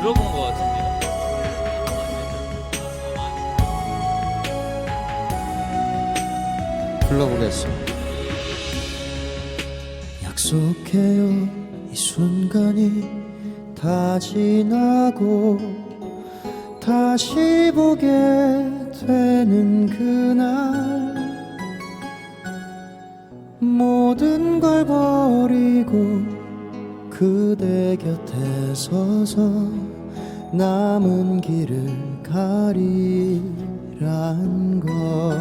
들어본 것 같은데요. 불러보겠습니다. 약속해요 이 순간이 다 지나고 다시 보게 되는 그날 모든 걸 버리고 그대 곁에 서서 남은 길을 가리란 걸.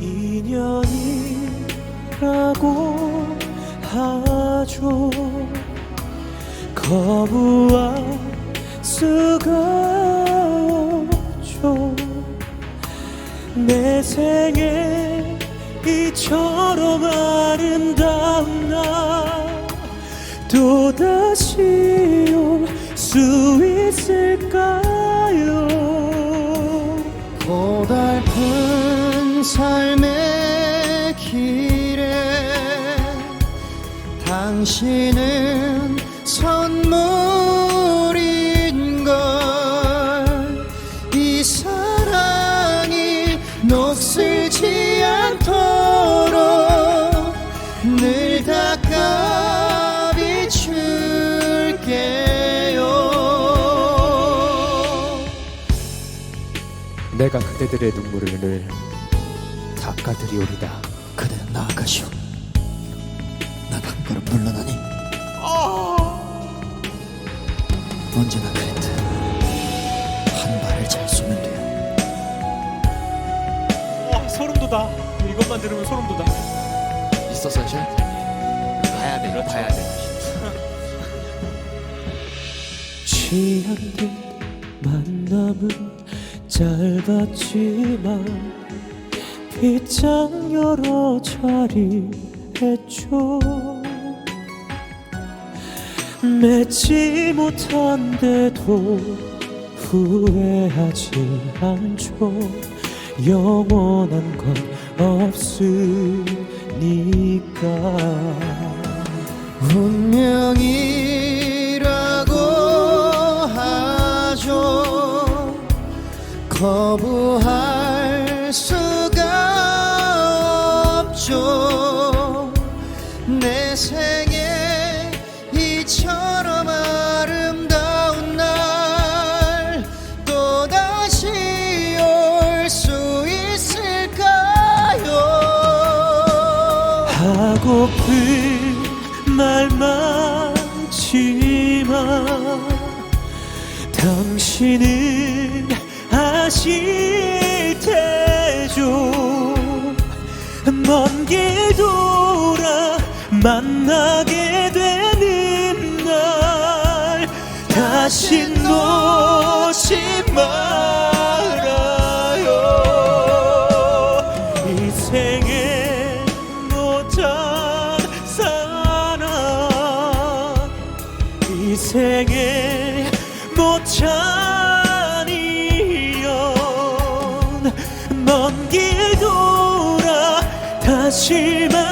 인연이라고 하죠. 거부할 수가 없죠. 내 생에 이처럼 아름다운 날 또 다시 올 수 있을까요? 고달픈 삶의 길에 당신은 선물인 걸. 이 사랑이 녹슬지 않도록 늘 닦아 내가 그대들의 눈물을 늘 닦아드리오리다. 그대는 나아가시오. 난한 걸음 물러나니. 언제나 그랬듯 한 발을 잘 쏘면 돼요. 와 소름 돋아. 이것만 들으면 소름 돋아. 있어 선샤? 봐야 돼 이거 봐야 돼. 취한 듯 만남은 짧았지만 빗장 여러 차례 했죠. 맺지 못한데도 후회하지 않죠. 영원한 건 없으니까. 운명이 없죠 내 생에 이처럼 아름다운 날 또다시 올 수 있을까요? 하고픈 말 많지만 당신은 아실 먼 길 돌아 만나게 되는 날 다시 놓지 말아요. 이 생에 못한 사랑 이 생에 못한 다시